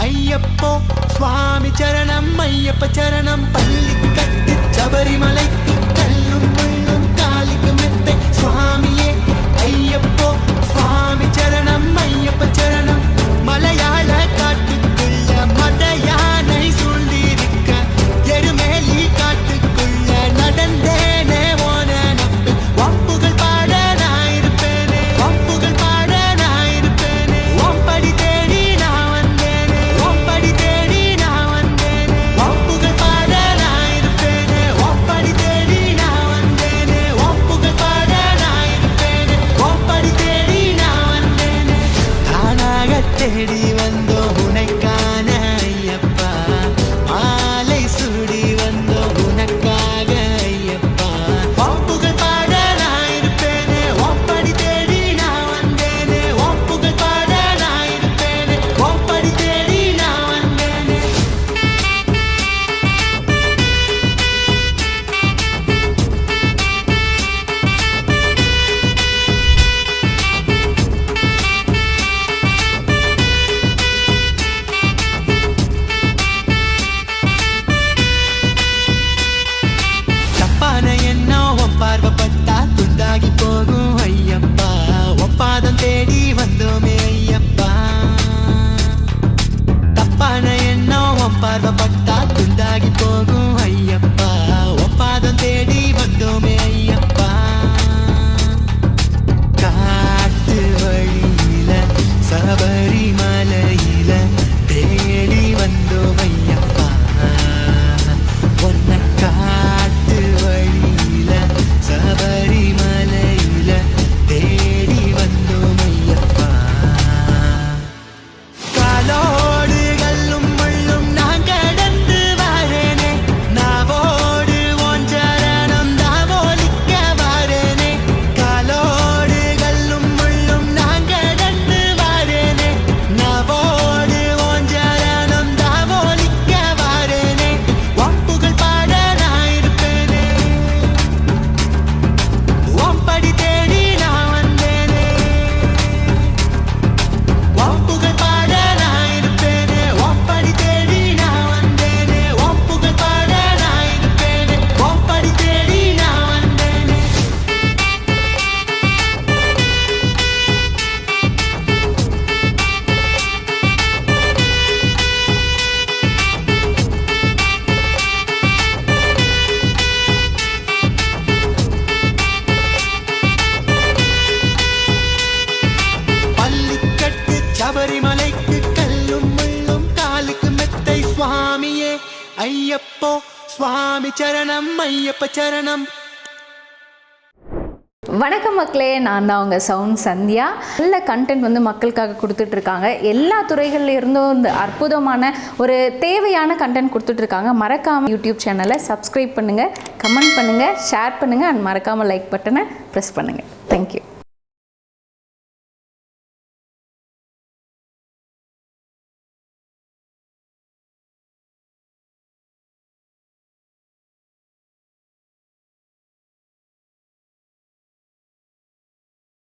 ஐயப்போ சுவாமி சரணம் ஐயப்ப சரணம். பள்ளி கட்டி சபரிமலைக்கு உனக்காக தேடி வந்தோ உனைக்காக சபரிமலைக்கு கல்லும் முள்ளும் காலுக்கு மெத்தை சுவாமியே. ஐயப்போ சுவாமி சரணம் ஐயப்ப சரணம். வணக்கம் மக்களே நான் தான் உங்கள் சவுண்ட் சந்தியா. நல்ல கண்டென்ட் வந்து மக்களுக்காக கொடுத்துட்ருக்காங்க. எல்லா துறைகள்ல இருந்தும் இந்த அற்புதமான ஒரு தேவையான கண்டென்ட் கொடுத்துட்ருக்காங்க. மறக்காமல் யூடியூப் சேனலை சப்ஸ்கிரைப் பண்ணுங்கள் கமெண்ட் பண்ணுங்கள் ஷேர் பண்ணுங்கள் அண்ட் மறக்காமல் லைக் பட்டனை ப்ரெஸ் பண்ணுங்கள் தேங்க்யூ